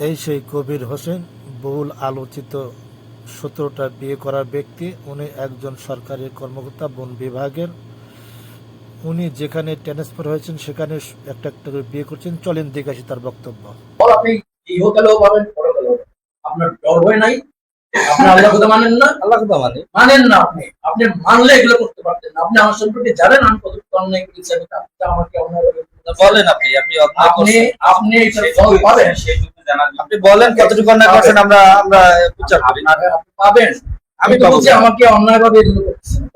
এই সেই কবির হোসেন বহুল আলোচিত সতেরোটা বিয়ে করা ব্যক্তি। উনি একজন সরকারি কর্মকর্তা বন বিভাগের। উনি যেখানে ট্রান্সফার হয়েছেন সেখানে একটা একটা করে বিয়ে করছেন। চলেন দেখে আসি তার বক্তব্য। আপনি ইহকালেও পাবেন পরকালেও। আপনার ডর ভয় নাই আপনি আল্লাহ কথা মানেন না। আল্লাহ কথা মানে? মানেন না আপনি। আপনি মানলে এগুলো করতে পারতেন আপনি আমার সম্পর্কে জানেন আমি কতটুকু অন্যায় করেছি আমি তা- তা আমাকে অন্যায়। বলেন আপনি আপনি আপনি। আপনি পাবেন। আপনি বলেন কতটুকু অন্যায় করছেন আমরা আমরা বিচার করি। পাবেন। আমি তো বলছি আমাকে অন্যায় ভাবে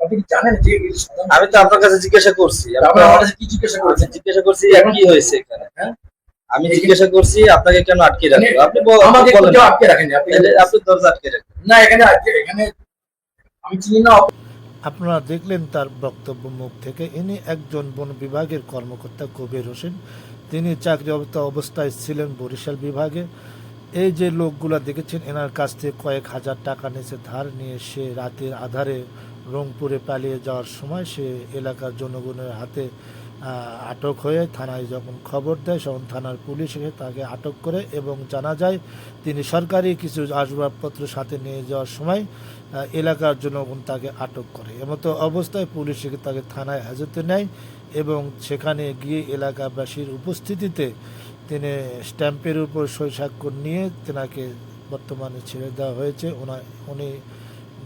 আপনি জানেন যে আমি তো আপনার কাছে জিজ্ঞাসা করছি। আপনি আমার কাছে কি জিজ্ঞাসা করেছেন? জিজ্ঞাসা করছি এখন কি হয়েছে এখানে? হ্যাঁ? আমি জিজ্ঞাসা করছি আপনাকে কেন আটকে রাখব আপনি আমাকে কেউ আটকে রাখেনি আপনি আপনি দরজা আটকে রাখবেন না এখানে আটকে- এখানে আমি চিনি না আপনারা দেখলেন তার বক্তব্য মুখ থেকে। ইনি একজন বন বিভাগের কর্মকর্তা কবির হোসেন। তিনি চাকরি অবস্থায় ছিলেন বরিশাল বিভাগে। এই যে লোকগুলা দেখেছেন, এনার কাছ থেকে কয়েক হাজার টাকা নিচে ধার নিয়ে সে রাতের আধারে রংপুরে পালিয়ে যাওয়ার সময় সে এলাকার জনগণের হাতে আটক হয়ে থানায় যখন খবর দেয়, তখন থানার পুলিশ এসে তাকে আটক করে এবং জানা যায় তিনি সরকারি কিছু আসবাবপত্র সাথে নিয়ে যাওয়ার সময় এলাকার জনগণ তাকে আটক করে। এমতো অবস্থায় পুলিশ তাকে থানায় হাজতে নেয় এবং সেখানে গিয়ে এলাকাবাসীর উপস্থিতিতে তিনি স্ট্যাম্পের উপর সই স্বাক্ষর নিয়ে তেনাকে বর্তমানে ছেড়ে দেওয়া হয়েছে। ওনা, উনি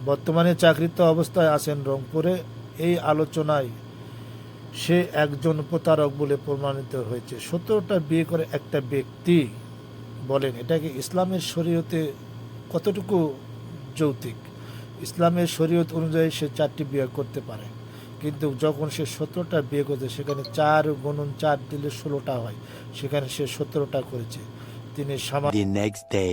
বর্তমানে চাকরিত অবস্থায় আছেন রংপুরে। এই আলোচনায় সে একজন প্রতারক বলে প্রমাণিত হয়েছে। সতেরোটা বিয়ে করে একটা ব্যক্তি বলেন এটাকে ইসলামের শরীয়তে কতটুকু যৌতিক? ইসলামের শরীয়ত অনুযায়ী সে চারটি বিয়ে করতে পারে। কিন্তু যখন সে সতেরোটা বিয়ে করছে, সেখানে চার গুণন চার দিলে ষোলোটা হয়। সেখানে সে সতেরোটা করেছে। তিনি সামা the next day.